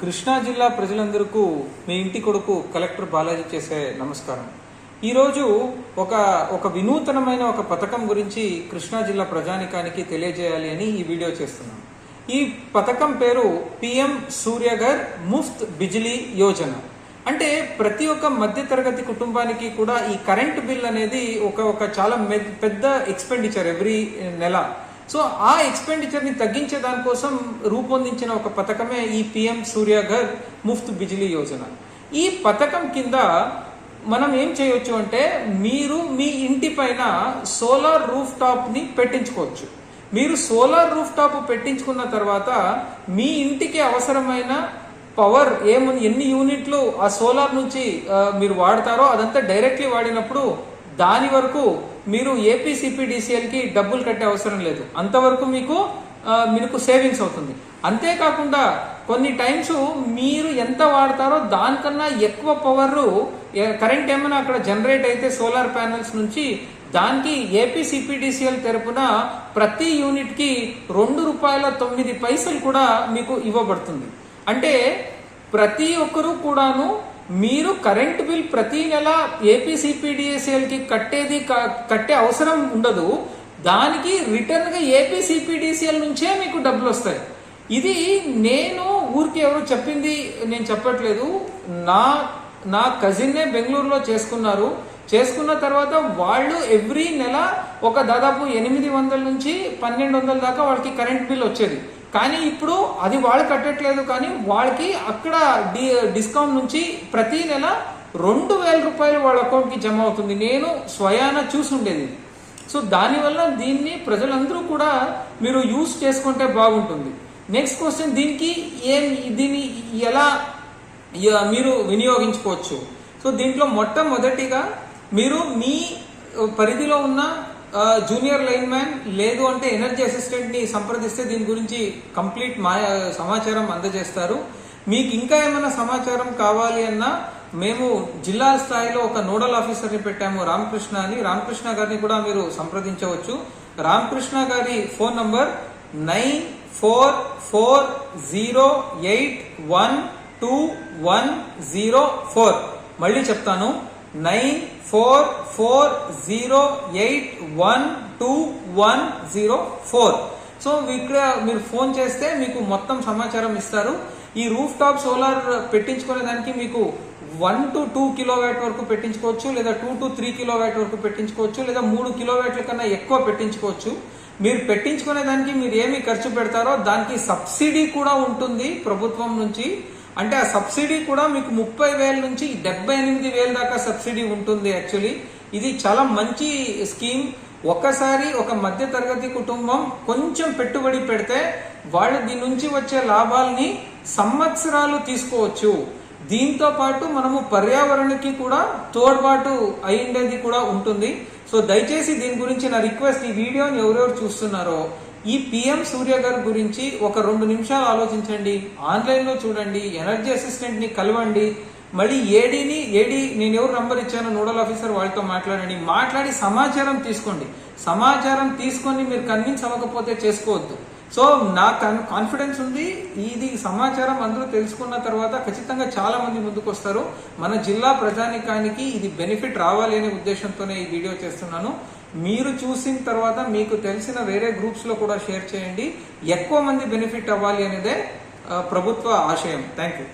కృష్ణా జిల్లా ప్రజలందరికీ మీ ఇంటి కొడుకు కలెక్టర్ బాలాజీ చేసే నమస్కారం. ఈరోజు ఒక ఒక వినూతనమైన ఒక పథకం గురించి కృష్ణా జిల్లా ప్రజానికానికి తెలియజేయాలి అని ఈ వీడియో చేస్తున్నాం. ఈ పథకం పేరు పిఎం సూర్యగర్ ముఫ్త్ బిజిలీ యోజన. అంటే ప్రతి ఒక్క మధ్యతరగతి కుటుంబానికి కూడా ఈ కరెంట్ బిల్ అనేది ఒక ఒక చాలా మె- పెద్ద ఎక్స్పెండిచర్ ఎవ్రీ నెల. సో ఆ ఎక్స్పెండిచర్ని తగ్గించే దానికోసం రూపొందించిన ఒక పథకమే ఈ పిఎం సూర్యఘర్ ముఫ్త్ బిజిలీ యోజన. ఈ పథకం కింద మనం ఏం చేయొచ్చు అంటే మీరు మీ ఇంటి పైన సోలార్ రూఫ్ టాప్ని పెట్టించుకోవచ్చు. మీరు సోలార్ రూఫ్ టాప్ పెట్టించుకున్న తర్వాత మీ ఇంటికి అవసరమైన పవర్ ఏముంది ఎన్ని యూనిట్లు ఆ సోలార్ నుంచి మీరు వాడతారో అదంతా డైరెక్ట్లీ వాడినప్పుడు దాని వరకు మీరు ఏపీసీపీడీసీఎల్కి డబ్బులు కట్టే అవసరం లేదు. అంతవరకు మీకు మీకు సేవింగ్స్ అవుతుంది. అంతేకాకుండా కొన్ని టైమ్స్ మీరు ఎంత వాడతారో దానికన్నా ఎక్కువ పవర్ కరెంట్ ఏమైనా అక్కడ జనరేట్ అయితే సోలార్ ప్యానల్స్ నుంచి దానికి ఏపీసీపీడీసీఎల్ తరపున ప్రతి యూనిట్కి రెండు రూపాయల తొమ్మిది పైసలు కూడా మీకు ఇవ్వబడుతుంది. అంటే ప్రతి ఒక్కరూ కూడాను మీరు కరెంట్ బిల్ ప్రతి నెల ఏపీసీపీడిఎస్ఎల్కి కట్టేది క- కట్టే అవసరం ఉండదు. దానికి రిటర్న్గా గా నుంచే మీకు డబ్బులు వస్తాయి. ఇది నేను ఊరికి ఎవరు చెప్పింది నేను చెప్పట్లేదు. నా నా కజిన్నే బెంగళూరులో చేసుకున్నారు. చేసుకున్న తర్వాత వాళ్ళు ఎవ్రీ నెల ఒక దాదాపు ఎనిమిది వందల నుంచి పన్నెండు వందల దాకా వాళ్ళకి కరెంట్ బిల్ వచ్చేది. కానీ ఇప్పుడు అది వాళ్ళు కట్టట్లేదు కానీ వాళ్ళకి అక్కడ డి డిస్కౌంట్ నుంచి ప్రతి నెల రెండు వేల రూపాయలు వాళ్ళ అకౌంట్కి జమ అవుతుంది. నేను స్వయాన చూసి ఉండేది. సో దానివల్ల దీన్ని ప్రజలందరూ కూడా మీరు యూస్ చేసుకుంటే బాగుంటుంది. నెక్స్ట్ క్వశ్చన్ దీనికి ఏం దీన్ని ఎలా మీరు వినియోగించుకోవచ్చు? సో దీంట్లో మొట్టమొదటిగా మీరు మీ పరిధిలో ఉన్న జూనియర్ లైన్ మ్యాన్ లేదు అంటే ఎనర్జీ అసిస్టెంట్ని సంప్రదిస్తే దీని గురించి కంప్లీట్ మా సమాచారం అందజేస్తారు. మీకు ఇంకా ఏమైనా సమాచారం కావాలి అన్నా మేము జిల్లా స్థాయిలో ఒక నోడల్ ఆఫీసర్ని పెట్టాము రామకృష్ణ అని రామకృష్ణ గారిని కూడా మీరు సంప్రదించవచ్చు. రామకృష్ణ గారి phone number nine four four zero eight one two one zero four. మళ్ళీ చెప్తాను. Nine four four zero eight one two one zero four. So ఇక్కడ మీరు ఫోన్ చేస్తే మీకు మొత్తం సమాచారం ఇస్తారు. ఈ రూఫ్ టాప్ సోలార్ పెట్టించుకునే దానికి మీకు వన్ టు టూ కిలోవాట్ వరకు పెట్టించుకోవచ్చు లేదా టూ టు త్రీ కిలోవాట్ వరకు పెట్టించుకోవచ్చు లేదా మూడు కిలోవాట్ల కన్నా ఎక్కువ పెట్టించుకోవచ్చు. మీరు పెట్టించుకునే దానికి మీరు ఏమి ఖర్చు పెడతారో దానికి సబ్సిడీ కూడా ఉంటుంది ప్రభుత్వం నుంచి. అంటే ఆ సబ్సిడీ కూడా మీకు ముప్పై వేల నుంచి డెబ్బై ఎనిమిది వేల దాకా సబ్సిడీ ఉంటుంది యాక్చువల్లీ. ఇది చాలా మంచి స్కీమ్. ఒక్కసారి ఒక మధ్య తరగతి కుటుంబం కొంచెం పెట్టుబడి పెడితే వాళ్ళు దీని నుంచి వచ్చే లాభాలని సంవత్సరాలు తీసుకోవచ్చు. దీంతో పాటు మనము పర్యావరణకి కూడా తోడ్పాటు అయిండేది కూడా ఉంటుంది. సో దయచేసి దీని గురించి నా రిక్వెస్ట్ ఈ వీడియోని ఎవరెవరు చూస్తున్నారో ఈ పిఎం సూర్య గారి గురించి ఒక రెండు నిమిషాలు ఆలోచించండి. ఆన్లైన్లో చూడండి. ఎనర్జీ అసిస్టెంట్ని కలవండి. మళ్ళీ ఏడీని ఏడీ నేను ఎవరు నంబర్ ఇచ్చాను నోడల్ ఆఫీసర్ వాళ్ళతో మాట్లాడండి. మాట్లాడి సమాచారం తీసుకోండి. సమాచారం తీసుకొని మీరు కన్విన్స్ అవ్వకపోతే చేసుకోవద్దు. సో నా కాన్ఫిడెన్స్ ఉంది. ఇది సమాచారం అందరూ తెలుసుకున్న తర్వాత ఖచ్చితంగా చాలా మంది ముందుకు వస్తారు మన జిల్లా ప్రజానికానికి ఇది బెనిఫిట్ రావాలి అనే ఉద్దేశంతోనే ఈ వీడియో చేస్తున్నాను. మీరు చూసిన తర్వాత మీకు తెలిసిన వేరే గ్రూప్స్లో కూడా షేర్ చేయండి. ఎక్కువ మంది బెనిఫిట్ అవ్వాలి అనేదే ప్రభుత్వ ఆశయం. Thank you